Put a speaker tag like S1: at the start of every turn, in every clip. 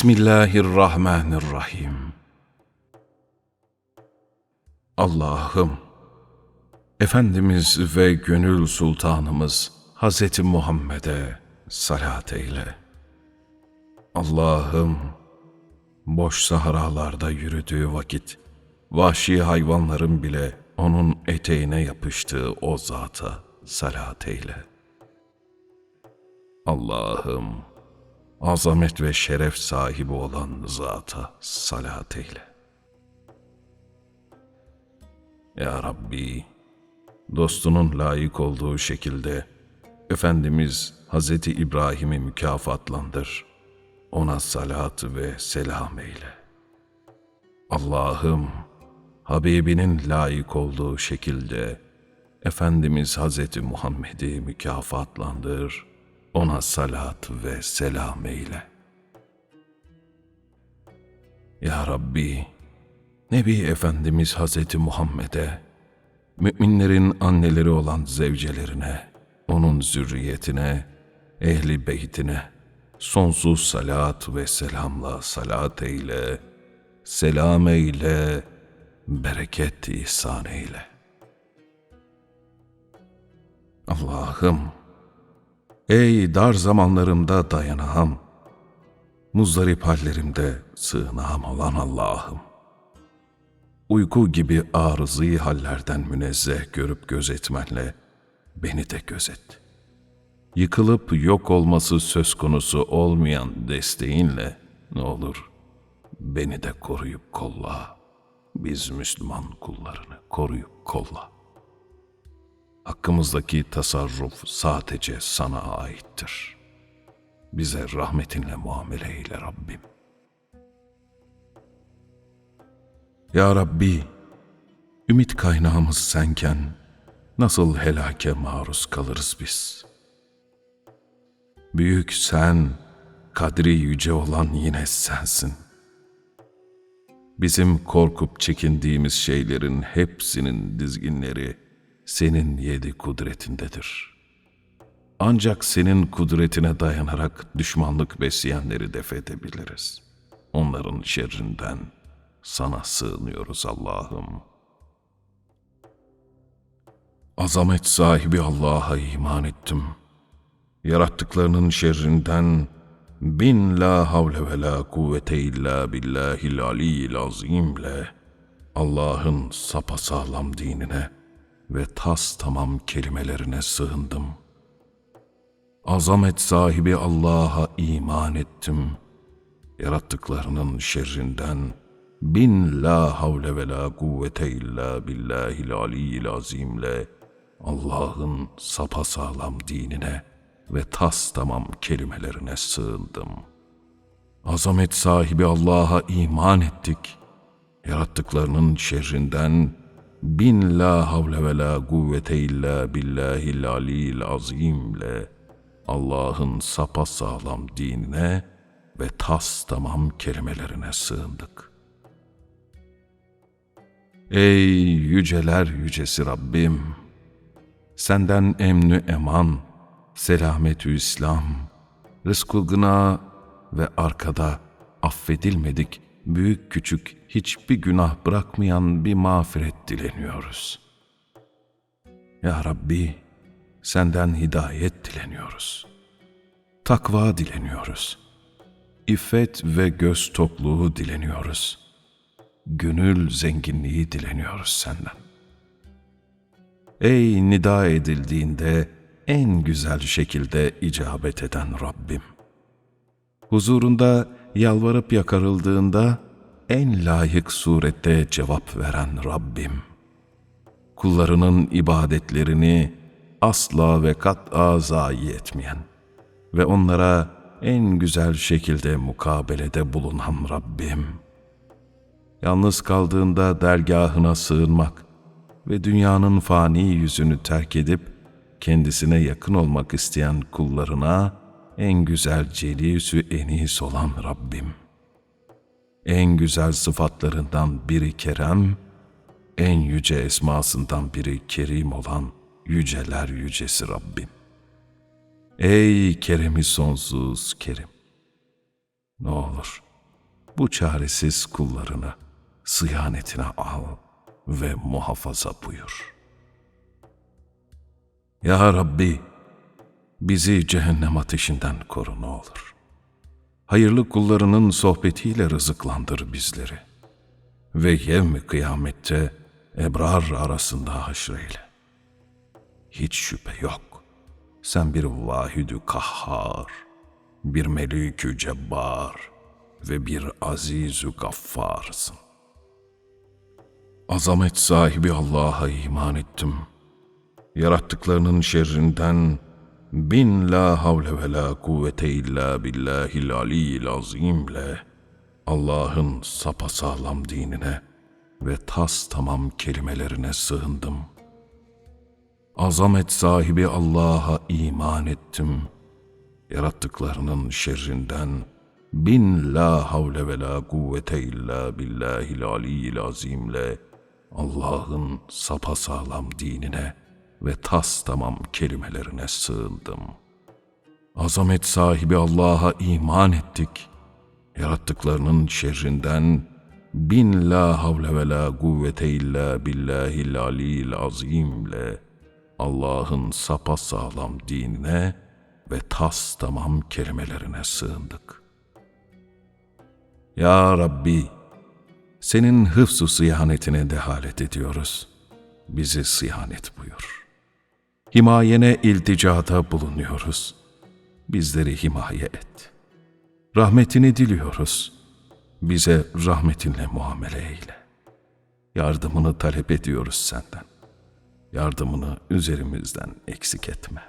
S1: Bismillahirrahmanirrahim. Allah'ım, Efendimiz ve gönül sultanımız Hz. Muhammed'e salat eyle. Allah'ım, boş sahralarda yürüdüğü vakit, vahşi hayvanların bile onun eteğine yapıştığı o zata salat eyle. Allah'ım, azamet ve şeref sahibi olan zata salat eyle. Ya Rabbi, dostunun layık olduğu şekilde Efendimiz Hz. İbrahim'i mükafatlandır. Ona salat ve selam eyle. Allah'ım, Habibinin layık olduğu şekilde Efendimiz Hz. Muhammed'i mükafatlandır. Ona salat ve selam eyle. Ya Rabbi, Nebi Efendimiz Hz. Muhammed'e, müminlerin anneleri olan zevcelerine, onun zürriyetine, ehli beytine, sonsuz salat ve selamla salat eyle, selam eyle, bereket ihsan eyle. Allah'ım, ey dar zamanlarımda dayanağım, muzdarip hallerimde sığınağım olan Allah'ım, uyku gibi arızı hallerden münezzeh görüp gözetmenle beni de gözet. Yıkılıp yok olması söz konusu olmayan desteğinle ne olur beni de koruyup kolla. Biz Müslüman kullarını koruyup kolla. Hakkımızdaki tasarruf sadece sana aittir. Bize rahmetinle muamele eyle Rabbim. Ya Rabbi, ümit kaynağımız senken nasıl helake maruz kalırız biz? Büyük sen, kadri yüce olan yine sensin. Bizim korkup çekindiğimiz şeylerin hepsinin dizginleri senin yedi kudretindedir. Ancak senin kudretine dayanarak düşmanlık besleyenleri def edebiliriz. Onların şerrinden sana sığınıyoruz Allah'ım. Azamet sahibi Allah'a iman ettim. Yarattıklarının şerrinden bin la havle ve la kuvvete illa billahil aliyyil azimle Allah'ın sapasağlam dinine ve tas tamam kelimelerine sığındım. Azamet sahibi Allah'a iman ettim. Yarattıklarının şerrinden bin la havle ve la kuvvete illa billahil aliyyil azimle Allah'ın sapasağlam dinine ve tas tamam kelimelerine sığındım. Azamet sahibi Allah'a iman ettik. Yarattıklarının şerrinden bin la havle ve la kuvvete illa billahil aliyyil azimle Allah'ın sapasağlam dinine ve tas tamam kelimelerine sığındık. Ey yüceler yücesi Rabbim! Senden emnü eman, selametü İslam, rızkı gına ve arkada affedilmedik büyük küçük hiçbir günah bırakmayan bir mağfiret dileniyoruz. Ya Rabbi, senden hidayet dileniyoruz. Takva dileniyoruz. İffet ve göz tokluğu dileniyoruz. Gönül zenginliği dileniyoruz senden. Ey nida edildiğinde en güzel şekilde icabet eden Rabbim. Huzurunda yalvarıp yakarıldığında en layık surette cevap veren Rabbim. Kullarının ibadetlerini asla ve kat'a zayi etmeyen ve onlara en güzel şekilde mukabelede bulunan Rabbim. Yalnız kaldığında dergahına sığınmak ve dünyanın fani yüzünü terk edip kendisine yakın olmak isteyen kullarına en güzel celîsü enis olan Rabbim. En güzel sıfatlarından biri kerem, en yüce esmasından biri kerim olan yüceler yücesi Rabbim. Ey keremi sonsuz kerim! Ne olur bu çaresiz kullarını sıyanetine al ve muhafaza buyur. Ya Rabbi, bizi cehennem ateşinden koru ne olur. Hayırlı kullarının sohbetiyle rızıklandır bizleri. Ve yevmi kıyamette ebrar arasında haşreyle. Hiç şüphe yok. Sen bir vahidü kahhar, bir melikü cebbar ve bir azizü gaffarsın. Azamet sahibi Allah'a iman ettim. Yarattıklarının şerrinden bin la havle ve la kuvvete illa billahil aliyyil azimle Allah'ın sapasağlam dinine ve tas tamam kelimelerine sığındım. Azamet sahibi Allah'a iman ettim. Yarattıklarının şerrinden bin la havle ve la kuvvete illa billahil aliyyil azimle Allah'ın sapasağlam dinine ve tas tamam kelimelerine sığındım. Azamet sahibi Allah'a iman ettik. Yarattıklarının şerrinden bin la havle ve la kuvvete illa billahil aliyyil azimle Allah'ın sapasağlam dinine ve tas tamam kelimelerine sığındık. Ya Rabbi, senin hıfzu sıyanetine dehalet ediyoruz. Bizi sıyanet buyur. Himayene ilticada bulunuyoruz. Bizleri himaye et. Rahmetini diliyoruz. Bize rahmetinle muamele eyle. Yardımını talep ediyoruz senden. Yardımını üzerimizden eksik etme.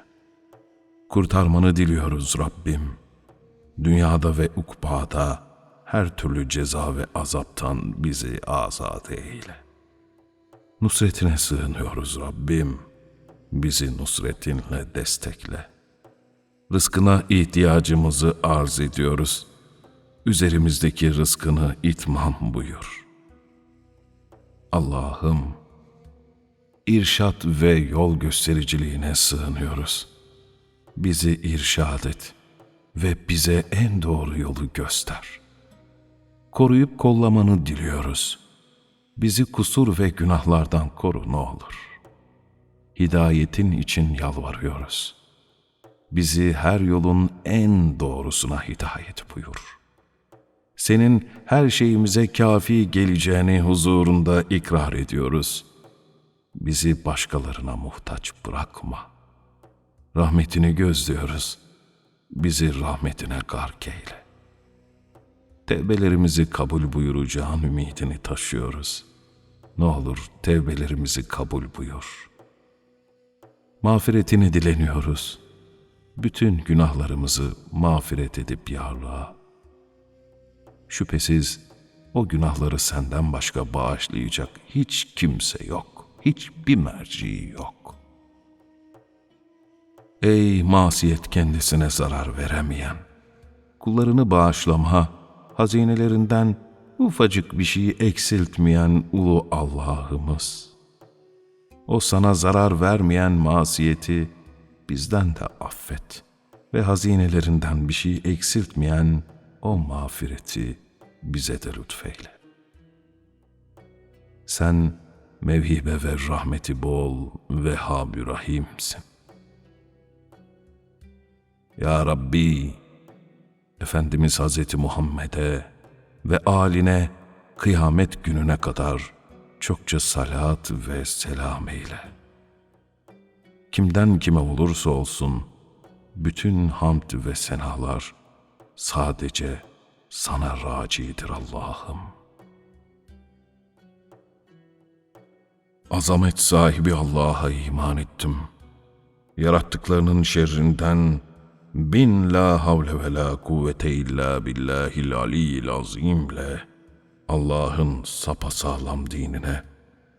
S1: Kurtarmanı diliyoruz Rabbim. Dünyada ve ukbada her türlü ceza ve azaptan bizi azat eyle. Nusretine sığınıyoruz Rabbim. Bizi nusretinle destekle. Rızkına ihtiyacımızı arz ediyoruz. Üzerimizdeki rızkını itmam buyur. Allah'ım, irşat ve yol göstericiliğine sığınıyoruz. Bizi irşad et ve bize en doğru yolu göster. Koruyup kollamanı diliyoruz. Bizi kusur ve günahlardan koru ne olur. Hidayetin için yalvarıyoruz. Bizi her yolun en doğrusuna hidayet buyur. Senin her şeyimize kafi geleceğini huzurunda ikrar ediyoruz.'' Bizi başkalarına muhtaç bırakma. Rahmetini gözlüyoruz. Bizi rahmetine gark eyle. Tevbelerimizi kabul buyuracağın ümidini taşıyoruz. Ne olur tevbelerimizi kabul buyur. Mağfiretini dileniyoruz. Bütün günahlarımızı mağfiret edip yarlığa. Şüphesiz o günahları senden başka bağışlayacak hiç kimse yok hiçbir merci yok. Ey masiyet kendisine zarar veremeyen, kullarını bağışlama, hazinelerinden ufacık bir şeyi eksiltmeyen ulu Allah'ımız. O sana zarar vermeyen masiyeti bizden de affet ve hazinelerinden bir şey eksiltmeyen o mağfireti bize de lütfeyle. Sen mevhibe ve rahmeti bol ve habü rahimsin. Ya Rabbi, Efendimiz Hazreti Muhammed'e ve aline kıyamet gününe kadar çokça salat ve selam eyle. Kimden kime olursa olsun, bütün hamd ve senalar sadece sana racidir Allah'ım.'' Azamet sahibi Allah'a iman ettim. Yarattıklarının şerrinden bin la havle ve la kuvvete illa billahil aliyyil azimle Allah'ın sapasağlam dinine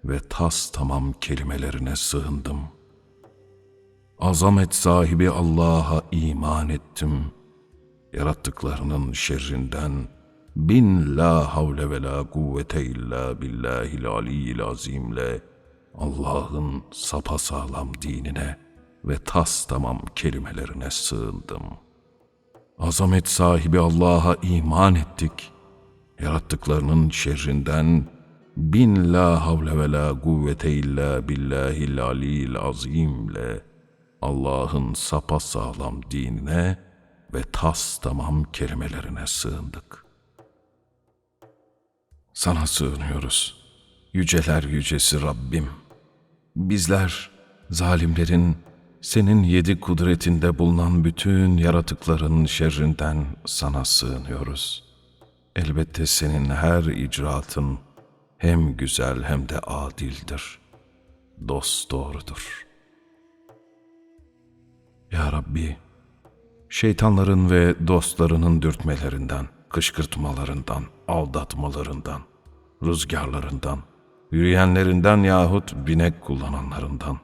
S1: ve tas tamam kelimelerine sığındım. Azamet sahibi Allah'a iman ettim. Yarattıklarının şerrinden bin la havle ve la kuvvete illa billahil aliyyil azimle Allah'ın sapasağlam dinine ve tas tamam kelimelerine sığındım. Azamet sahibi Allah'a iman ettik. Yarattıklarının şerrinden bin la havle ve la kuvvete illa billahil aliyil azimle Allah'ın sapasağlam dinine ve tas tamam kelimelerine sığındık. Sana sığınıyoruz. Yüceler yücesi Rabbim. Bizler zalimlerin senin yedi kudretinde bulunan bütün yaratıkların şerrinden sana sığınıyoruz. Elbette senin her icraatın hem güzel hem de adildir. Dost doğrudur. Ya Rabbi, şeytanların ve dostlarının dürtmelerinden, kışkırtmalarından, aldatmalarından, rüzgarlarından, yürüyenlerinden yahut binek kullananlarından,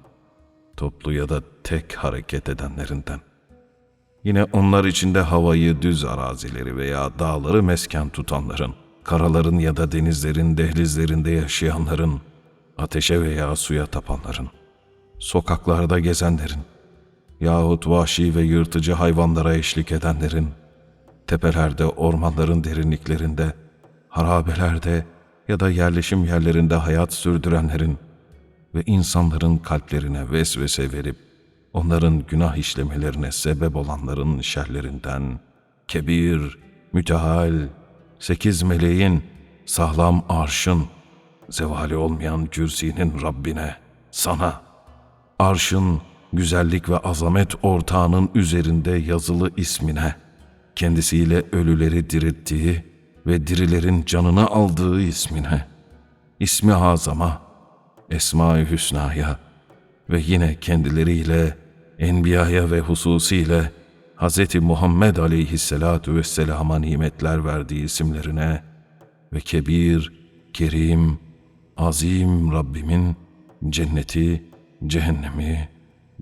S1: toplu ya da tek hareket edenlerinden, yine onlar içinde havayı, düz arazileri veya dağları mesken tutanların, karaların ya da denizlerin dehlizlerinde yaşayanların, ateşe veya suya tapanların, sokaklarda gezenlerin, yahut vahşi ve yırtıcı hayvanlara eşlik edenlerin, tepelerde, ormanların derinliklerinde, harabelerde ya da yerleşim yerlerinde hayat sürdürenlerin ve insanların kalplerine vesvese verip onların günah işlemelerine sebep olanların şerlerinden, kebir, mütehal, sekiz meleğin, sağlam arşın, zevali olmayan kürsinin Rabbine, sana, arşın, güzellik ve azamet ortağının üzerinde yazılı ismine, kendisiyle ölüleri dirilttiği ve dirilerin canını aldığı ismine, ismi azama, Esma-i Hüsna'ya ve yine kendileriyle Enbiya'ya ve hususiyle Hz. Muhammed aleyhisselatu vesselama nimetler verdiği isimlerine ve kebir, kerim, azim Rabbimin cenneti, cehennemi,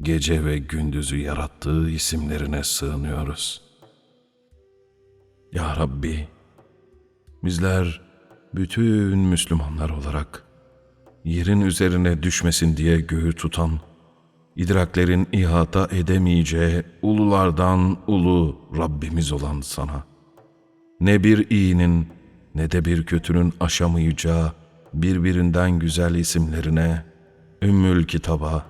S1: gece ve gündüzü yarattığı isimlerine sığınıyoruz. Ya Rabbi, bizler bütün Müslümanlar olarak yerin üzerine düşmesin diye göğü tutan, idraklerin ihata edemeyeceği ululardan ulu Rabbimiz olan sana, ne bir iyinin ne de bir kötünün aşamayacağı birbirinden güzel isimlerine, Ümmül Kitaba,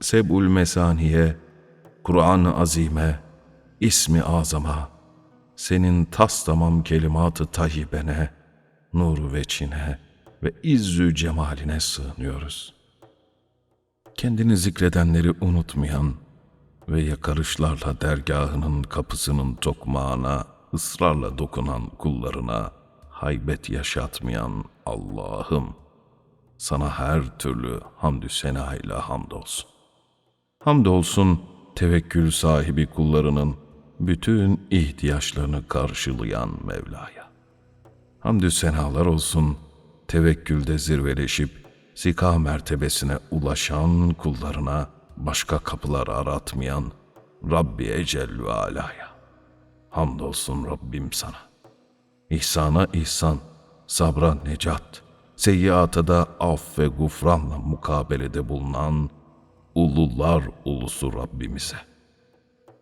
S1: Sebul Mesaniye, Kur'an-ı Azime, İsmi Azama, senin tas tamam kelimat-ı tayyibene, nuru veçine ve izzü cemaline sığınıyoruz. Kendini zikredenleri unutmayan ve yakarışlarla dergahının kapısının tokmağına ısrarla dokunan kullarına haybet yaşatmayan Allah'ım, sana her türlü hamdü sena ile hamdolsun. Hamdolsun tevekkül sahibi kullarının bütün ihtiyaçlarını karşılayan Mevla'ya. Hamdü senalar olsun tevekkülde zirveleşip zika mertebesine ulaşan kullarına başka kapılar aratmayan Rabbi Ecel ve Ala'ya. Hamdolsun Rabbim sana. İhsana ihsan, sabra necat, seyyiata da af ve gufranla mukabelede bulunan ulullar ulusu Rabbimize.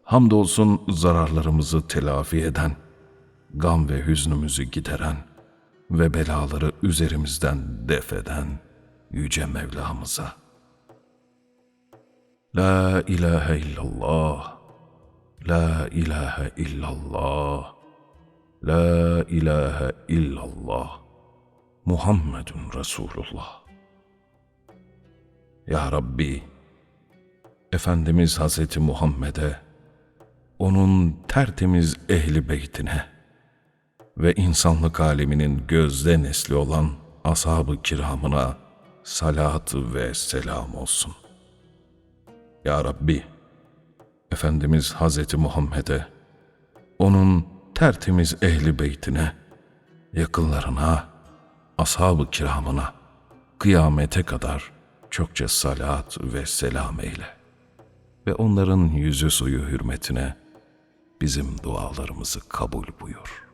S1: Hamdolsun zararlarımızı telafi eden, gam ve hüznümüzü gideren ve belaları üzerimizden defeden Yüce Mevlamıza. La ilahe illallah, La ilahe illallah, La ilahe illallah, Muhammedun Resulullah. Ya Rabbi, Efendimiz Hazreti Muhammed'e, onun tertemiz ehli beytine ve insanlık aleminin gözde nesli olan ashab-ı kiramına salat ve selam olsun. Ya Rabbi, Efendimiz Hazreti Muhammed'e, onun tertemiz ehli beytine, yakınlarına, ashab-ı kiramına, kıyamete kadar çokça salat ve selam eyle ve onların yüzü suyu hürmetine bizim dualarımızı kabul buyur.''